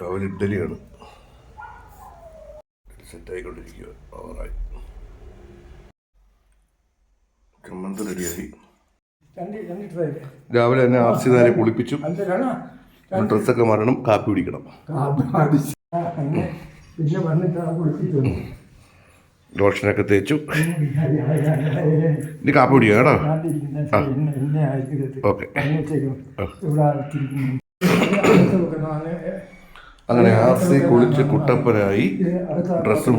രാവിലെ ഇഡ്ഡലിയാണ്. സെറ്റായിക്കൊണ്ടിരിക്കുക ഓവറായി ചമ്മന്ത് റെഡിയായി. രാവിലെ തന്നെ ആർസിദാരെ കുളിപ്പിച്ചു ഡ്രസ്സൊക്കെ മാറണം കാപ്പി കുടിക്കണം. ലോഷനൊക്കെ തേച്ചു. ഇനി കാപ്പി കുടിക്കുക കേട്ടോ. ഓക്കെ. അങ്ങനെ ആർസി കുളിച്ച് കുട്ടപ്പനായി ഡ്രസ്സും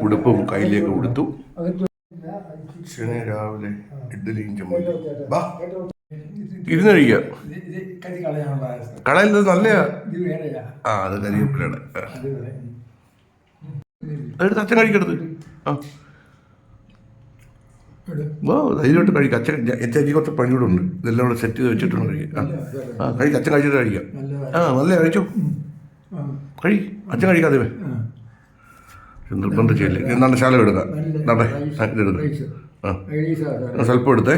ഉടുപ്പും കയ്യിലേക്ക് കൊടുത്തു ശനി രാവിലെ ഇഡ്ഡലിയും ചമ്മന്തി ബാ. ഇരുന്നഴിക്കുക ഇത് നല്ലയാ ആ അത് കരിയപ്പിലാണ്. അതെടുത്ത് അച്ഛൻ കഴിക്കരുത്. ആ. ധൈര്യമായിട്ട് കഴിക്കുക അച്ഛൻ അച്ഛൻ എനിക്ക് കുറച്ച് പണിയോടുണ്ട് ഇതെല്ലാം കൂടെ സെറ്റ് ചെയ്ത് വെച്ചിട്ടുണ്ട് കഴിക്കുക ആ. കഴിക്കുക കഴിക്കാം. അച്ഛൻ കഴിച്ചിട്ട് കഴിക്കാം. ആ നല്ല കഴിച്ചു. കഴി അച്ഛൻ കഴിക്കാതെ വേ. നിർബന്ധ ചെയ്യില്ലേ എന്താണ് ശാലം എടുക്കാം. നല്ല നടേ. ഇതെടുക്കാം. ആ സ്വല്പം എടുത്തേ.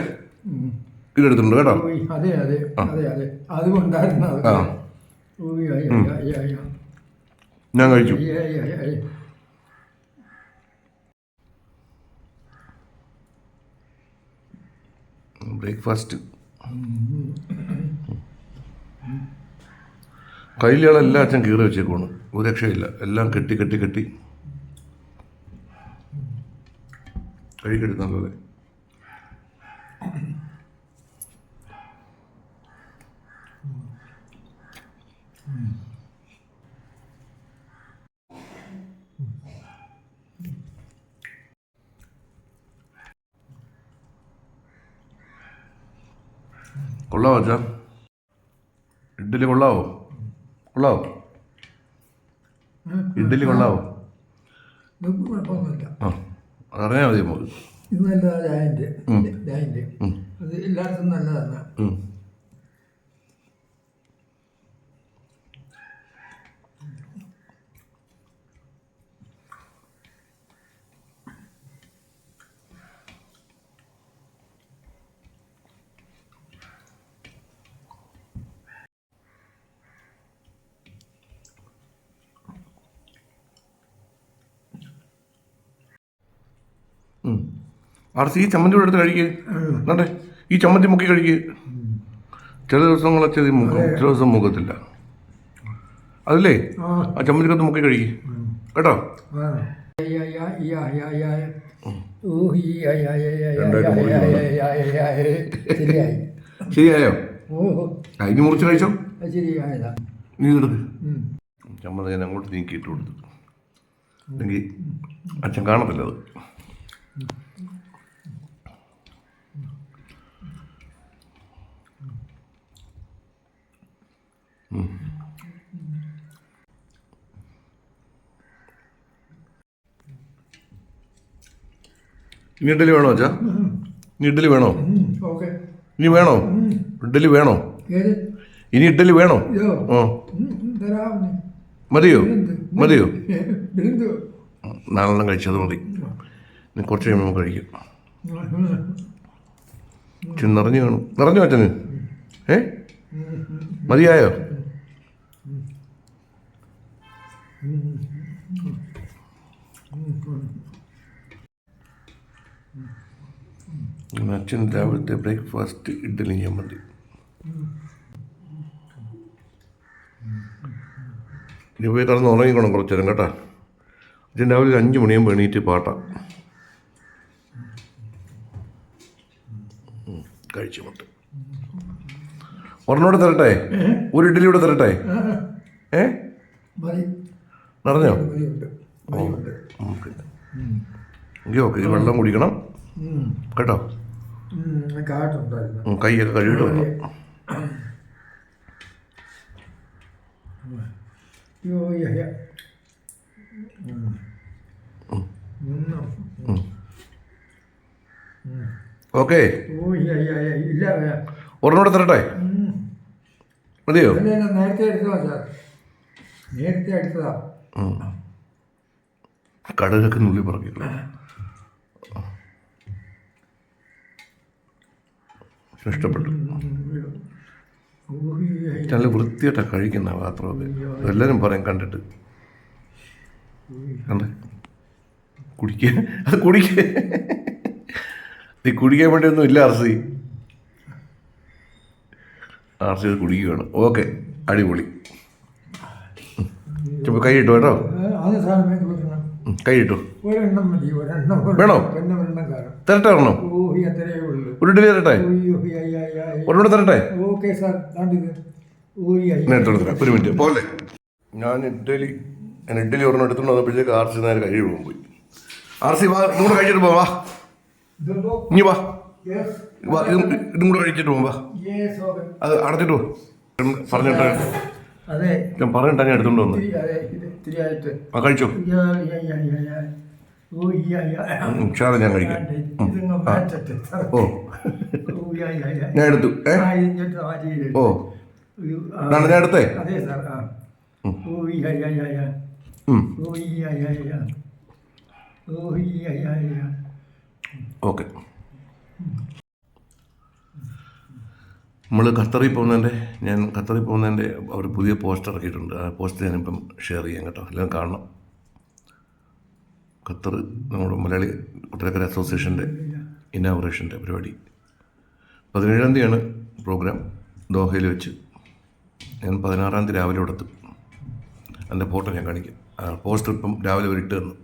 ഇതെടുത്തിട്ടുണ്ട് കേട്ടോ. അതെ അതെ അതെ അതെ. അതുകൊണ്ടായിരുന്നു അത്. ആ. ഞാൻ കഴിച്ചു. ബ്രേക്ക്ഫാസ്റ്റ്. കയ്യിലുകളെല്ലാം അച്ഛൻ കീറി വെച്ചേക്കുവാണ്. ഒരു രക്ഷയില്ല. എല്ലാം കെട്ടി കെട്ടി കെട്ടി. നല്ലത് കൊള്ളാവോ അച്ഛാ? ഇഡ്ഡലി കൊള്ളാവോ? കൊള്ളാവോ. ഇഡ്ഡലി കൊള്ളാവോ? കുഴപ്പമൊന്നുമില്ല. ആ മതി നമുക്ക്. ഇത് നല്ലതാ ജായന്റെ ഉം. അത് എല്ലായിടത്തും നല്ലതാണ്. ആർസി ഈ ചമ്മന്തി കൂടെ എടുത്ത് കഴിക്കുക എന്നിട്ട് ഈ ചമ്മന്തി മുക്കി കഴിക്കുക ചില ദിവസങ്ങളെ ചെറിയ മുക്കും ചില ദിവസം മുക്കത്തില്ല. അതില്ലേ? ആ. ചമ്മന്തി ചമ്മന്തിക്കകത്ത് മുക്കി കഴിക്കുക കേട്ടോ. ശരിയായി? ഇനി മുറിച്ച് കഴിച്ചോ? നീ എടുക്ക്. ചമ്മന്തി ഞാൻ അങ്ങോട്ട് നീക്കിയിട്ട് കൊടുത്തു. അല്ലെങ്കിൽ അച്ഛൻ കാണത്തില്ല അത്. ഇനി ഇഡ്ഡലി വേണോ അച്ഛാ? ഇനി ഇഡ്ഡലി വേണോ? ഓക്കെ. ഇനി വേണോ? ഇഡ്ഡലി വേണോ? ഇനി ഇഡ്ഡലി വേണോ? തരാം മതിയോ? മതിയോ? നാലെണ്ണം കഴിച്ചത് മതി. ഇനി കുറച്ച് കഴിയുമ്പോൾ കഴിക്കും. നിറഞ്ഞു കാണും. നിറഞ്ഞു അച്ഛന്? ഏ? മതിയായോ? അച്ഛൻ രാവിലത്തെ ബ്രേക്ക്ഫാസ്റ്റ് ഇഡ്ഡലി ചമ്മന്തി ഇനി പോയി കിടന്ന് ഉറങ്ങിക്കണം കുറച്ച് നേരം കേട്ടാ. അച്ഛൻ രാവിലെ ഒരു അഞ്ച് മണിയാകുമ്പോൾ എണീറ്റ് പാട്ടാ. കഴിച്ചു മൊത്തം. ഒരെണ്ണോടെ തരട്ടെ? ഒരു ഇഡ്ഡലി കൂടെ തരട്ടെ? ഏ? നടഞ്ഞോ നിറഞ്ഞോ ഓക്കെ ഓക്കെ വെള്ളം കുടിക്കണം. കേട്ടോ? കാട്ടുണ്ടായിരുന്നു. കൈയൊക്കെ കഴുകിട്ട് വന്നു. ഓക്കെ. ഒരെണ്ണോടെ തരട്ടെ? മതിയോ? നേരത്തെ എടുത്തതാ സാർ. നേരത്തെ എടുത്തതാ. കടുകൊക്കെ നുള്ളി പറക്കില്ല ഇഷ്ടപ്പെട്ടു. നല്ല വൃത്തിയായിട്ടാണ് കഴിക്കുന്ന പാത്രമൊക്കെ എല്ലാവരും പറയും കണ്ടിട്ട്. കണ്ടേ? കുടിക്കുക അത് കുടിക്കുക ഈ കുടിക്കാൻ വേണ്ടിയൊന്നും ഇല്ല ആർസി. ആർസി അത് കുടിക്കുകയാണ്. ഓക്കെ അടിപൊളി. ഇപ്പോൾ കൈ ഇട്ടു കേട്ടോ. അത് സാധനം കൊടുക്കണം ഉം, കൈ ഇട്ടു ഒരെണ്ണം മതി ഒരെണ്ണം വേണോ? പിന്നെ ഒരെണ്ണം കാരണം തരട്ടെ ഒരെണ്ണം? ഊഹി അത്രയേ ഉള്ളൂ. തരട്ടെ? ഒരെണ്ണം തരട്ടെ? Okay sir. ഒരു മിനിറ്റ്. പോലെ. ഞാൻ ഇഡ്ഡലി ഞാൻ ഇഡ്ഡലി ഒരെണ്ണം എടുത്തോണ്ട് വന്നപ്പോഴത്തേക്ക് ആർ സി നേരെ കഴിഞ്ഞു കഴുകാൻ പോയി. ആർ സി വാ ഇതും കൂടെ കഴിച്ചിട്ട് പോവാ ഇനി വാ. ഇതും ഇതും കൂടെ കഴിച്ചിട്ട് പോവാ യെസ് ഓക്കെ അത് അടച്ചിട്ട് പോ. പറഞ്ഞിട്ട് അതെ. ഞാൻ ഞാൻ എടുത്തോണ്ട് ആ കഴിച്ചോ? ഞാൻ കഴിക്കാം. ഓ. ഞാൻ എടുത്തു. ഏ? ഓ. ഞാൻ എടുത്തേ. ഓക്കെ. നമ്മൾ ഖത്തറിൽ പോകുന്നതിന്റെ ഞാൻ ഖത്തറിൽ പോകുന്നതിന്റെ അവർ പുതിയ പോസ്റ്റർ ഇറക്കിയിട്ടുണ്ട്. ആ പോസ്റ്റർ ഞാനിപ്പം ഷെയർ ചെയ്യാം കേട്ടോ. എല്ലാം കാണണം. ഖത്തർ നമ്മുടെ മലയാളി കുട്ടനക്കര അസോസിയേഷന്റെ ഇനാഗുറേഷന്റെ പരിപാടി. പതിനേഴാം തീയതിയാണ് പ്രോഗ്രാം ദോഹയിൽ വെച്ച്. ഞാൻ പതിനാറാം തീയതി രാവിലെ കൊടുത്തു അതിന്റെ ഫോട്ടോ ഞാൻ കാണിക്കാം. ആ പോസ്റ്റർ ഇപ്പം രാവിലെ ഒരു ഇട്ട് തന്നു.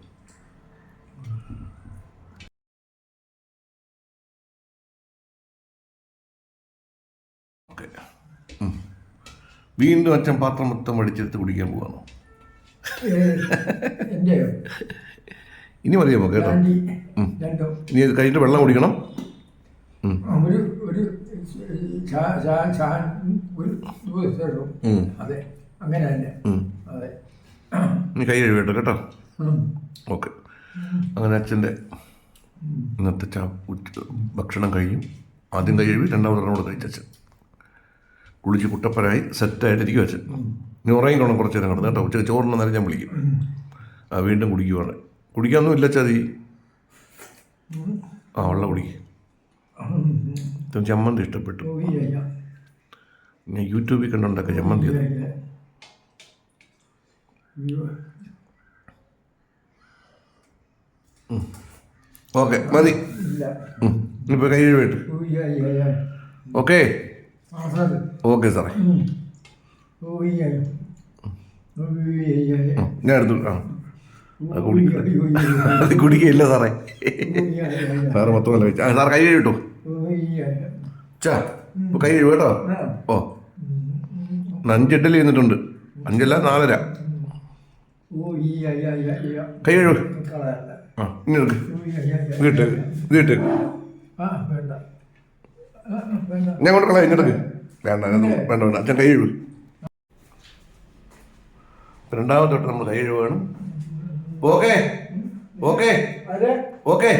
വീണ്ടും അച്ഛൻ പാത്രം മൊത്തം വടിച്ചെടുത്ത് കുടിക്കാൻ പോവാണോ? ഇനി നമുക്ക് കേട്ടോ? ഇനി കഴിഞ്ഞിട്ട് വെള്ളം കുടിക്കണം. ഒരു ഒരു അതെ അങ്ങനെ തന്നെ. ഉം. അതെ. ഇനി കൈ കഴുകട്ടോ കേട്ടോ. ഓക്കെ. അങ്ങനെ അച്ഛന്റെ ഇന്നത്തെ ചാ ഭക്ഷണം കഴിയും. ആദ്യം കൈ കഴുകി രണ്ടാമത് കൂടെ കഴിച്ച അച്ഛൻ. കുളിച്ച് കുട്ടപ്പനായി സെറ്റായിട്ടിരിക്കും അച്ഛൻ. ഇനി ഉറങ്ങിക്കോണം കുറച്ച് നേരം കിടന്ന് കേട്ടോ. ഉച്ചയ്ക്ക് ചോറിന് നേരം ഞാൻ വിളിക്കും. ആ വീണ്ടും കുടിക്കുവാണ്. കുടിക്കാനൊന്നും ഇല്ല ചതി ആ വെള്ളം കുടിക്കും. ചമ്മന്തി ഇഷ്ടപ്പെട്ടു. ഞാൻ യൂട്യൂബിൽ കണ്ടുണ്ടാക്കുക ചമ്മന്തി. ഓക്കെ മതി. ഇപ്പോൾ കൈ ഐ. ഓക്കെ. ഓക്കെ സാറേ ഞാൻ എടുത്തു. ആ. അത് ഊഹി കുടിക്കും. ഐ ഊഹി ഐ. അത് കുടിക്കുകയില്ല സാറേ. സാറ് മൊത്തം നല്ല വെച്ചു ആ സാർ കൈ ഐ. ചാ കൈ കഴിവ് കേട്ടോ. ഓ. അഞ്ചെട്ടിൽ ചെയ്യുന്നിട്ടുണ്ട് അഞ്ചല്ല നാലര. കൈ കഴിവ് ആ ഇനി എടുക്ക്. വീട്ട് വീട്ട് ആ, വേണ്ട. ഞാൻ കൊണ്ട് കളയാം ഇങ്ങോട്ട് വേണ്ട വേണ്ട വേണ്ട അച്ഛൻ കൈ കഴുകും രണ്ടാമത്തെ തൊട്ട് നമ്മൾ കൈ വേണം ഓക്കെ ഓക്കെ ഓക്കെ